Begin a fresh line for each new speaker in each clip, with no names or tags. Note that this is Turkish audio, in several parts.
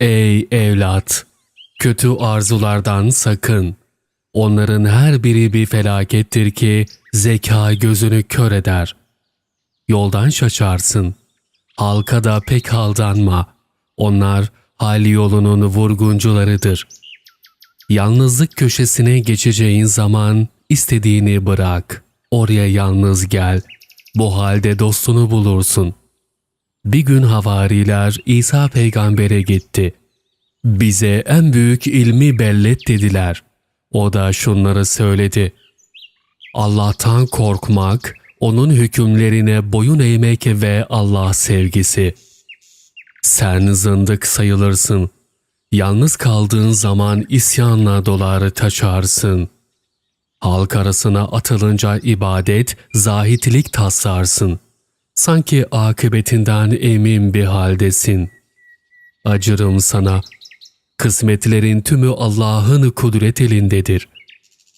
Ey evlat! Kötü arzulardan sakın. Onların her biri bir felakettir ki zeka gözünü kör eder. Yoldan şaşarsın. Halka da pek aldanma. Onlar hal yolunun vurguncularıdır. Yalnızlık köşesine geçeceğin zaman istediğini bırak. Oraya yalnız gel. Bu halde dostunu bulursun. Bir gün havariler İsa peygambere gitti. Bize en büyük ilmi bellet dediler. O da şunları söyledi. Allah'tan korkmak, onun hükümlerine boyun eğmek ve Allah sevgisi. Sen zındık sayılırsın. Yalnız kaldığın zaman isyanla dolar taşarsın. Halk arasına atılınca ibadet, zahitlik taslarsın. Sanki akıbetinden emin bir haldesin. Acırım sana. Kısmetlerin tümü Allah'ın kudret elindedir.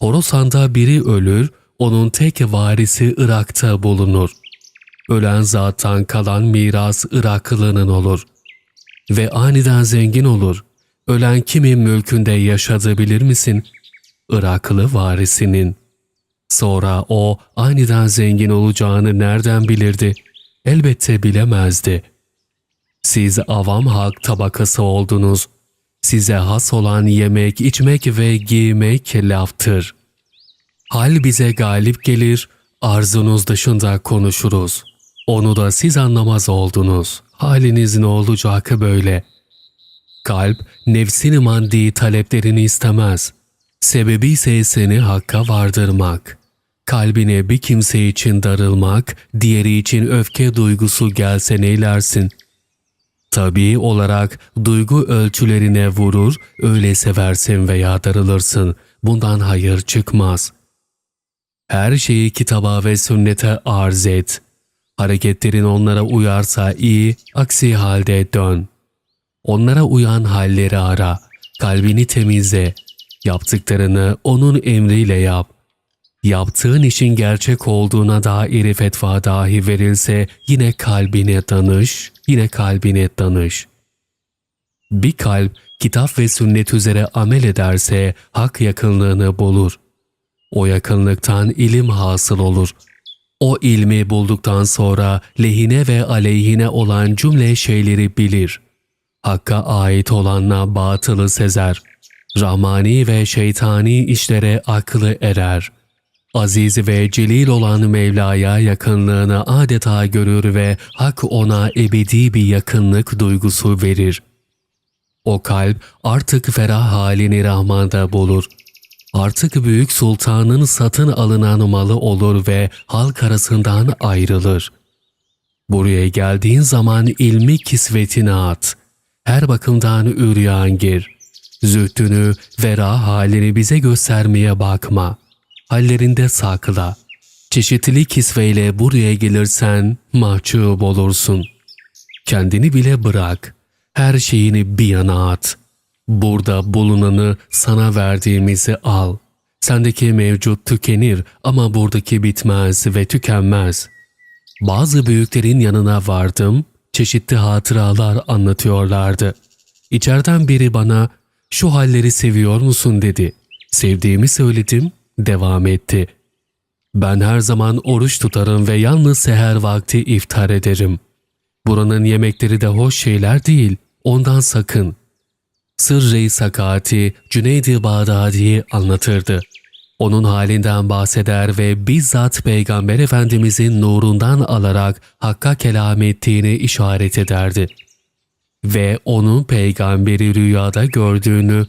Horasan'da biri ölür, onun tek varisi Irak'ta bulunur. Ölen zattan kalan miras Iraklı'nın olur. Ve aniden zengin olur. Ölen kimin mülkünde yaşadı bilir misin? Iraklı varisinin. Sonra o aniden zengin olacağını nereden bilirdi? Elbette bilemezdi. Siz avam halk tabakası oldunuz. Size has olan yemek, içmek ve giymek laftır. Hal bize galip gelir, arzunuz dışında konuşuruz. Onu da siz anlamaz oldunuz. Haliniz ne olacak böyle? Kalp, nefsini maddi taleplerini istemez. Sebebi ise seni hakka vardırmak. Kalbine bir kimse için darılmak, diğeri için öfke duygusu gelse neylersin? Tabii olarak duygu ölçülerine vurur, öyle seversin veya darılırsın. Bundan hayır çıkmaz. Her şeyi kitaba ve sünnete arz et. Hareketlerin onlara uyarsa iyi, aksi halde dön. Onlara uyan halleri ara, kalbini temizle, yaptıklarını onun emriyle yap. Yaptığın işin gerçek olduğuna dair fetva dahi verilse yine kalbine danış, yine kalbine danış. Bir kalp kitap ve sünnet üzere amel ederse hak yakınlığını bulur. O yakınlıktan ilim hasıl olur. O ilmi bulduktan sonra lehine ve aleyhine olan cümle şeyleri bilir. Hakka ait olanla batılı sezer. Rahmani ve şeytani işlere aklı erer. Aziz ve celil olan Mevla'ya yakınlığını adeta görür ve hak ona ebedi bir yakınlık duygusu verir. O kalp artık ferah halini Rahman'da bulur. Artık büyük sultanın satın alınan malı olur ve halk arasından ayrılır. Buraya geldiğin zaman ilmi kisvetine at. Her bakımdan üryan gir. Zühdünü, vera halini bize göstermeye bakma. Hallerinde sakla. Çeşitli kisveyle buraya gelirsen mahcup olursun. Kendini bile bırak. Her şeyini bir yana at. Burada bulunanı sana verdiğimizi al. Sendeki mevcut tükenir ama buradaki bitmez ve tükenmez. Bazı büyüklerin yanına vardım, çeşitli hatıralar anlatıyorlardı. İçeriden biri bana şu halleri seviyor musun dedi. Sevdiğimi söyledim, devam etti. Ben her zaman oruç tutarım ve yalnız seher vakti iftar ederim. Buranın yemekleri de hoş şeyler değil, ondan sakın. Sırrı Sakati Cüneyd-i Bağdadi'yi anlatırdı. Onun halinden bahseder ve bizzat Peygamber Efendimizin nurundan alarak Hakk'a kelam ettiğini işaret ederdi. Ve onun peygamberi rüyada gördüğünü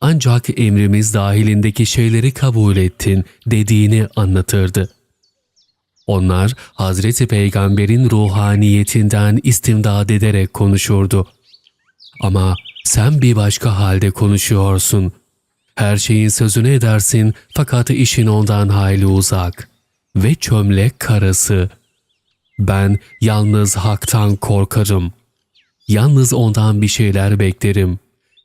ancak emrimiz dahilindeki şeyleri kabul ettin dediğini anlatırdı. Onlar Hazreti Peygamber'in ruhaniyetinden istimdad ederek konuşurdu. Ama sen bir başka halde konuşuyorsun. Her şeyin sözünü edersin fakat işin ondan hayli uzak. Ve çömlek karası. Ben yalnız haktan korkarım. Yalnız ondan bir şeyler beklerim.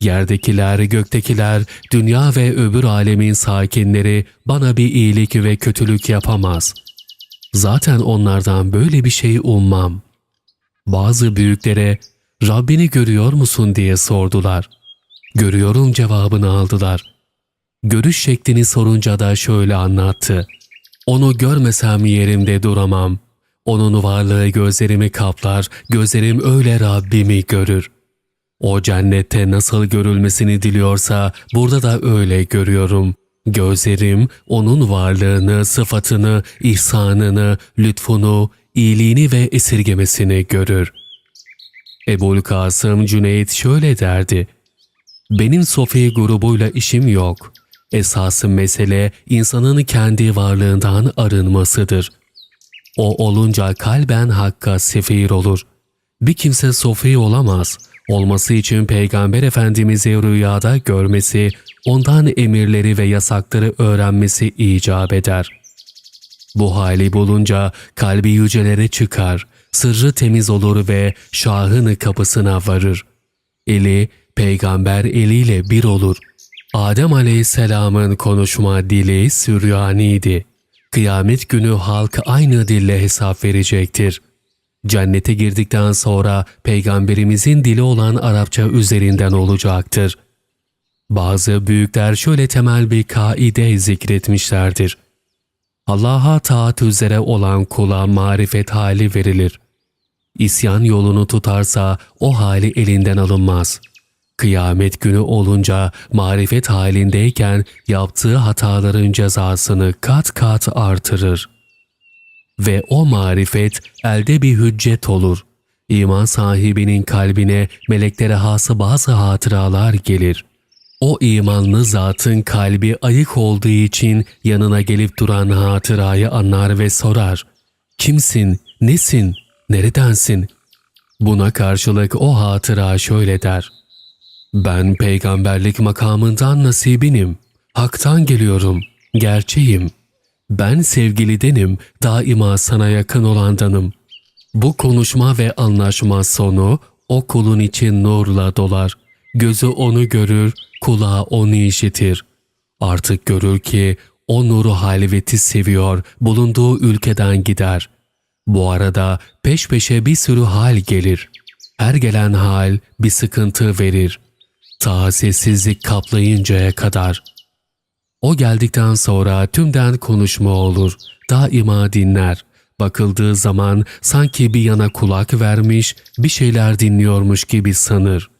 Yerdekiler, göktekiler, dünya ve öbür alemin sakinleri bana bir iyilik ve kötülük yapamaz. Zaten onlardan böyle bir şey ummam. Bazı büyüklere Rabbini görüyor musun diye sordular. Görüyorum cevabını aldılar. Görüş şeklini sorunca da şöyle anlattı. Onu görmesem yerimde duramam. Onun varlığı gözlerimi kaplar, gözlerim öyle Rabbimi görür. O cennette nasıl görülmesini diliyorsa burada da öyle görüyorum. Gözlerim onun varlığını, sıfatını, ihsanını, lütfunu, iyiliğini ve esirgemesini görür. Ebul Kasım Cüneyt şöyle derdi. Benim Sofi grubuyla işim yok. Esası mesele insanın kendi varlığından arınmasıdır. O olunca kalben hakka sefir olur. Bir kimse Sofi olamaz. Olması için Peygamber Efendimiz'i rüyada görmesi, ondan emirleri ve yasakları öğrenmesi icap eder. Bu hali bulunca kalbi yücelere çıkar, sırrı temiz olur ve şahın kapısına varır. Eli peygamber eliyle bir olur. Adem aleyhisselamın konuşma dili Süryaniydi. Kıyamet günü halk aynı dille hesap verecektir. Cennete girdikten sonra peygamberimizin dili olan Arapça üzerinden olacaktır. Bazı büyükler şöyle temel bir kaide zikretmişlerdir. Allah'a taat üzere olan kula marifet hali verilir. İsyan yolunu tutarsa o hali elinden alınmaz. Kıyamet günü olunca marifet halindeyken yaptığı hataların cezasını kat kat artırır. Ve o marifet elde bir hüccet olur. İman sahibinin kalbine meleklere hası bazı hatıralar gelir. O imanlı zatın kalbi ayık olduğu için yanına gelip duran hatırayı anlar ve sorar. Kimsin, nesin, neredensin? Buna karşılık o hatıra şöyle der. Ben peygamberlik makamından nasibinim. Hak'tan geliyorum, gerçeğim. Ben sevgilidenim, daima sana yakın olandanım. Bu konuşma ve anlaşma sonu o kulun için nurla dolar. Gözü onu görür, kulağı onu işitir. Artık görür ki o nuru halveti seviyor, bulunduğu ülkeden gider. Bu arada peş peşe bir sürü hal gelir. Her gelen hal bir sıkıntı verir. Ta sessizlik kaplayıncaya kadar. O geldikten sonra tümden konuşma olur. Daima dinler. Bakıldığı zaman sanki bir yana kulak vermiş, bir şeyler dinliyormuş gibi sanır.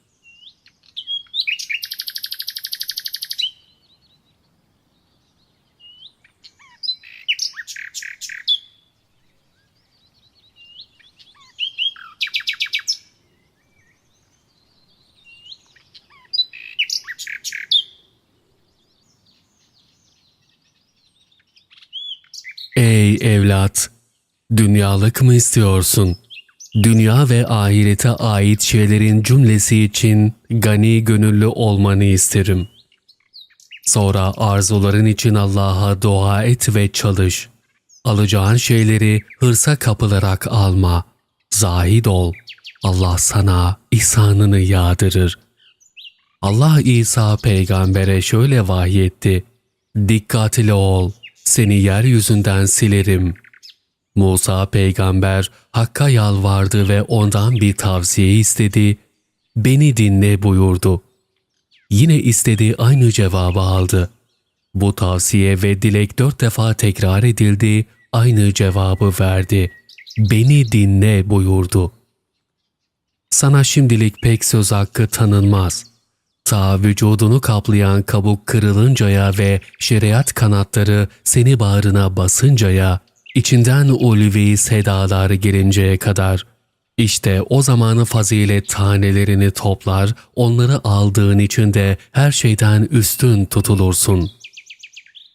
Evlat! Dünyalık mı istiyorsun? Dünya ve ahirete ait şeylerin cümlesi için gani gönüllü olmanı isterim. Sonra arzuların için Allah'a dua et ve çalış. Alacağın şeyleri hırsa kapılarak alma. Zahid ol. Allah sana ihsanını yağdırır. Allah İsa peygambere şöyle vahyetti. Dikkatli ol, seni yeryüzünden silerim. Musa peygamber Hakk'a yalvardı ve ondan bir tavsiye istedi. Beni dinle buyurdu. Yine istediği aynı cevabı aldı. Bu tavsiye ve dilek dört defa tekrar edildi, aynı cevabı verdi. Beni dinle buyurdu. Sana şimdilik pek söz hakkı tanınmaz. Ta vücudunu kaplayan kabuk kırılıncaya ve şeriat kanatları seni bağrına basıncaya, içinden ulvi sedalar gelinceye kadar. İşte o zamanı fazilet tanelerini toplar, onları aldığın için de her şeyden üstün tutulursun.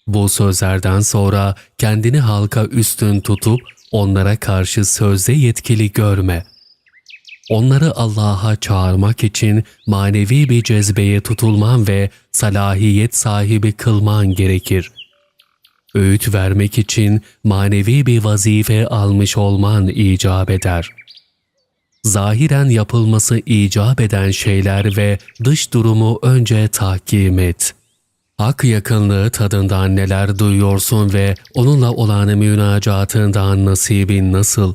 Bu sözlerden sonra kendini halka üstün tutup onlara karşı sözde yetkili görme.'' Onları Allah'a çağırmak için manevi bir cezbeye tutulman ve salahiyet sahibi kılman gerekir. Öğüt vermek için manevi bir vazife almış olman icap eder. Zahiren yapılması icap eden şeyler ve dış durumu önce tahkim et. Hak yakınlığı tadından neler duyuyorsun ve onunla olan münacatından nasibin nasıl?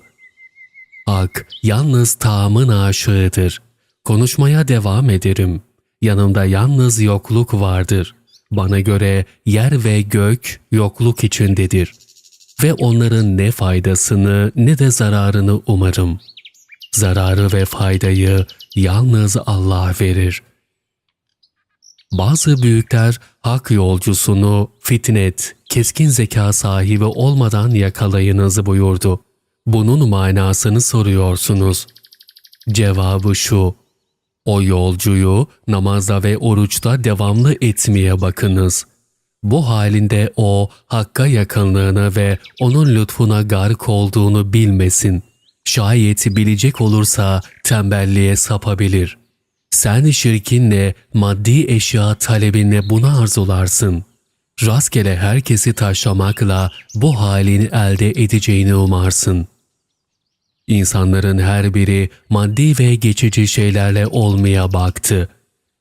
Hak yalnız tamın aşığıdır. Konuşmaya devam ederim. Yanımda yalnız yokluk vardır. Bana göre yer ve gök yokluk içindedir. Ve onların ne faydasını ne de zararını umarım. Zararı ve faydayı yalnız Allah verir. Bazı büyükler hak yolcusunu fitnet, keskin zeka sahibi olmadan yakalayınız buyurdu. Bunun manasını soruyorsunuz. Cevabı şu. O yolcuyu namazda ve oruçta devamlı etmeye bakınız. Bu halinde o hakka yakınlığını ve onun lütfuna gark olduğunu bilmesin. Şayet bilecek olursa tembelliğe sapabilir. Sen şirkinle, maddi eşya talebinle bunu arzularsın. Rastgele herkesi taşlamakla bu halini elde edeceğini umarsın.'' İnsanların her biri maddi ve geçici şeylerle olmaya baktı.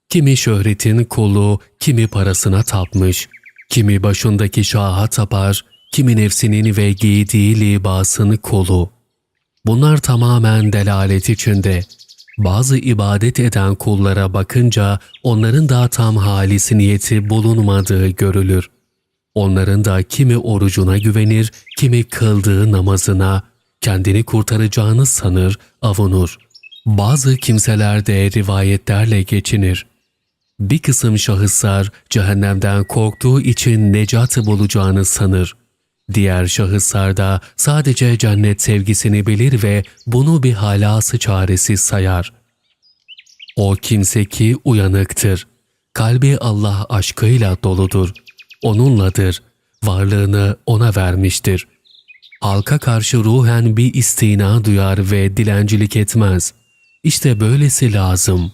Kimi şöhretin kulu, kimi parasına tapmış, kimi başındaki şaha tapar, kimi nefsinin ve giydiği libasın kolu. Bunlar tamamen delalet içinde. Bazı ibadet eden kullara bakınca onların da tam halisi niyeti bulunmadığı görülür. Onların da kimi orucuna güvenir, kimi kıldığı namazına, kendini kurtaracağını sanır, avunur. Bazı kimseler de rivayetlerle geçinir. Bir kısım şahıslar cehennemden korktuğu için necat bulacağını sanır. Diğer şahıslar da sadece cennet sevgisini bilir ve bunu bir halası çaresi sayar. O kimse ki uyanıktır. Kalbi Allah aşkıyla doludur. Onunladır. Varlığını ona vermiştir.'' Halka karşı ruhen bir istina duyar ve dilencilik etmez. İşte böylesi lazım.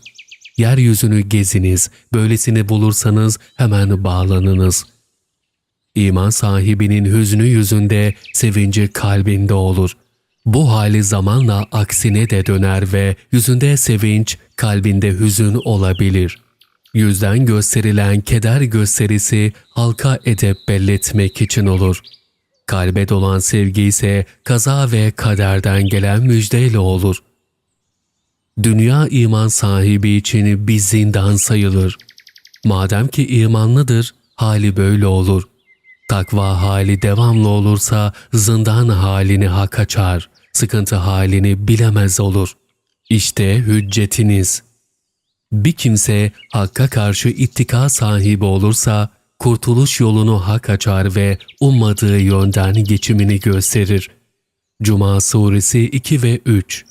Yeryüzünü geziniz, böylesini bulursanız hemen bağlanınız. İman sahibinin hüznü yüzünde, sevinci kalbinde olur. Bu hali zamanla aksine de döner ve yüzünde sevinç, kalbinde hüzün olabilir. Yüzden gösterilen keder gösterisi halka edep belletmek için olur.'' Kalbe dolan sevgi ise kaza ve kaderden gelen müjdeyle olur. Dünya iman sahibi için bir zindan sayılır. Madem ki imanlıdır, hali böyle olur. Takva hali devamlı olursa zindan halini hak açar, sıkıntı halini bilemez olur. İşte hüccetiniz. Bir kimse hakka karşı ittika sahibi olursa, kurtuluş yolunu hak açar ve ummadığı yönden geçimini gösterir. Cuma Suresi 2 ve 3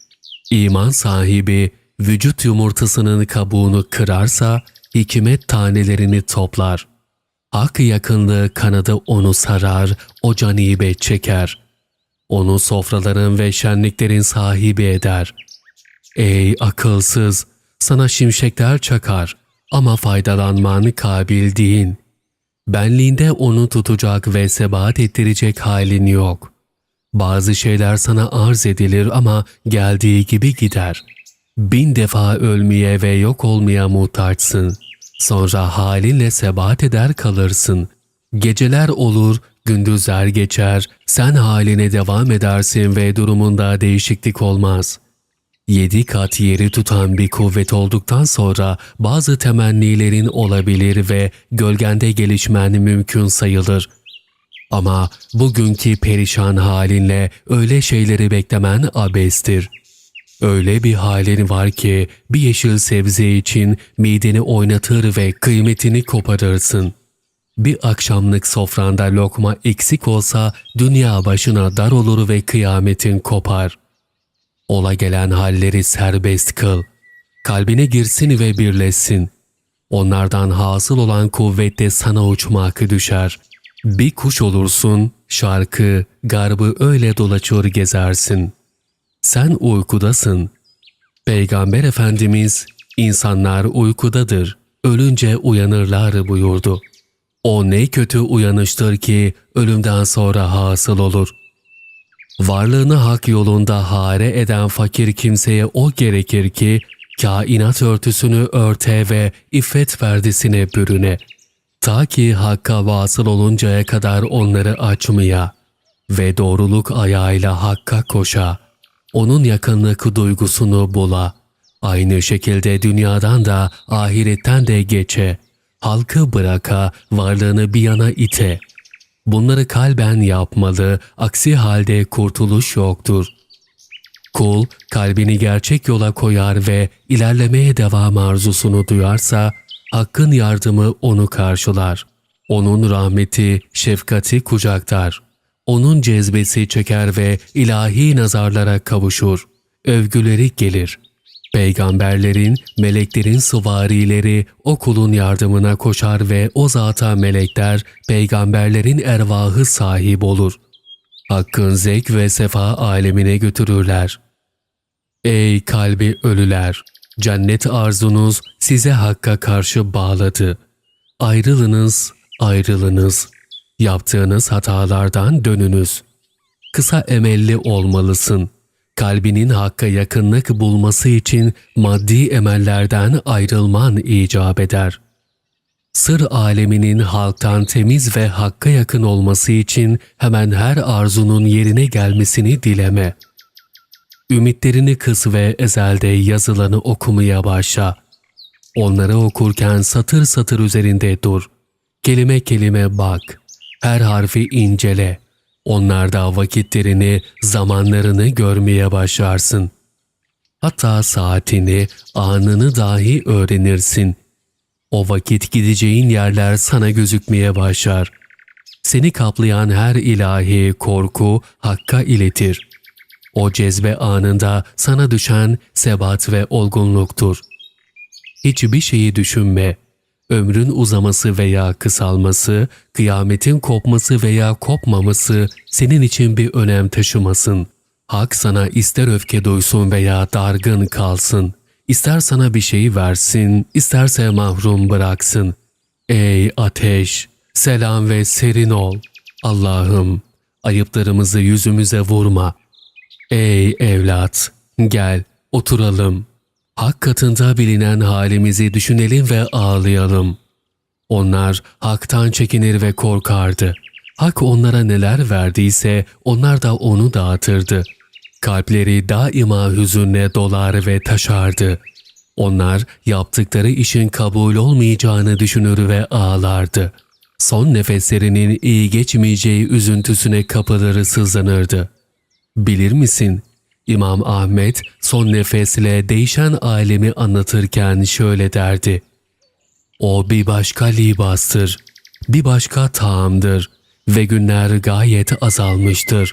İman sahibi vücut yumurtasının kabuğunu kırarsa hikmet tanelerini toplar. Hak yakınlığı kanadı onu sarar, o canibe çeker. Onu sofraların ve şenliklerin sahibi eder. Ey akılsız! Sana şimşekler çakar ama faydalanman kabil değil benliğinde onu tutacak ve sebat ettirecek halin yok. Bazı şeyler sana arz edilir ama geldiği gibi gider. Bin defa ölmeye ve yok olmaya muhtaçsın. Sonra halinle sebat eder kalırsın. Geceler olur, gündüzler geçer, sen haline devam edersin ve durumunda değişiklik olmaz.'' Yedi kat yeri tutan bir kuvvet olduktan sonra bazı temennilerin olabilir ve gölgende gelişmen mümkün sayılır. Ama bugünkü perişan halinle öyle şeyleri beklemen abestir. Öyle bir halin var ki bir yeşil sebze için mideni oynatır ve kıymetini koparırsın. Bir akşamlık sofranda lokma eksik olsa dünya başına dar olur ve kıyametin kopar. Ola gelen halleri serbest kıl. Kalbine girsin ve birleşsin. Onlardan hasıl olan kuvvette sana uçmak düşer. Bir kuş olursun, şarkı, garbı öyle dolaşır gezersin. Sen uykudasın. Peygamber Efendimiz, insanlar uykudadır, ölünce uyanırlar buyurdu. O ne kötü uyanıştır ki ölümden sonra hasıl olur.'' Varlığını hak yolunda hare eden fakir kimseye o gerekir ki kainat örtüsünü örte ve iffet perdesine bürüne. Ta ki hakka vasıl oluncaya kadar onları açmaya ve doğruluk ayağıyla hakka koşa. Onun yakınlık duygusunu bula. Aynı şekilde dünyadan da ahiretten de geçe. Halkı bıraka, varlığını bir yana ite. Bunları kalben yapmalı, aksi halde kurtuluş yoktur. Kul kalbini gerçek yola koyar ve ilerlemeye devam arzusunu duyarsa Hakk'ın yardımı onu karşılar. Onun rahmeti, şefkati kucaklar. Onun cezbesi çeker ve ilahi nazarlara kavuşur. Övgüleri gelir. Peygamberlerin, meleklerin sıvarileri o kulun yardımına koşar ve o zata melekler, peygamberlerin ervahı sahip olur. Hakkın zevk ve sefa alemine götürürler. Ey kalbi ölüler! Cennet arzunuz size Hakk'a karşı bağladı. Ayrılınız, ayrılınız. Yaptığınız hatalardan dönünüz. Kısa emelli olmalısın. Kalbinin Hakk'a yakınlık bulması için maddi emellerden ayrılman icap eder. Sır aleminin halktan temiz ve Hakk'a yakın olması için hemen her arzunun yerine gelmesini dileme.'' Ümitlerini kıs ve ezelde yazılanı okumaya başla. Onları okurken satır satır üzerinde dur. Kelime kelime bak. Her harfi incele. Onlarda vakitlerini, zamanlarını görmeye başlarsın. Hatta saatini, anını dahi öğrenirsin. O vakit gideceğin yerler sana gözükmeye başlar. Seni kaplayan her ilahi korku Hakk'a iletir.'' O cezbe anında sana düşen sebat ve olgunluktur. Hiçbir şeyi düşünme. Ömrün uzaması veya kısalması, kıyametin kopması veya kopmaması senin için bir önem taşımasın. Hak sana ister öfke duysun veya dargın kalsın. İster sana bir şey versin, isterse mahrum bıraksın. Ey ateş! Selam ve serin ol. Allah'ım, ayıplarımızı yüzümüze vurma.'' Ey evlat, gel oturalım. Hak katında bilinen halimizi düşünelim ve ağlayalım. Onlar haktan çekinir ve korkardı. Hak onlara neler verdiyse onlar da onu dağıtırdı. Kalpleri daima hüzünle dolar ve taşardı. Onlar yaptıkları işin kabul olmayacağını düşünür ve ağlardı. Son nefeslerinin iyi geçmeyeceği üzüntüsüne kapıları sızlanırdı. Bilir misin? İmam Ahmet son nefesle değişen alemi anlatırken şöyle derdi. O bir başka libastır, bir başka taamdır ve günler gayet azalmıştır.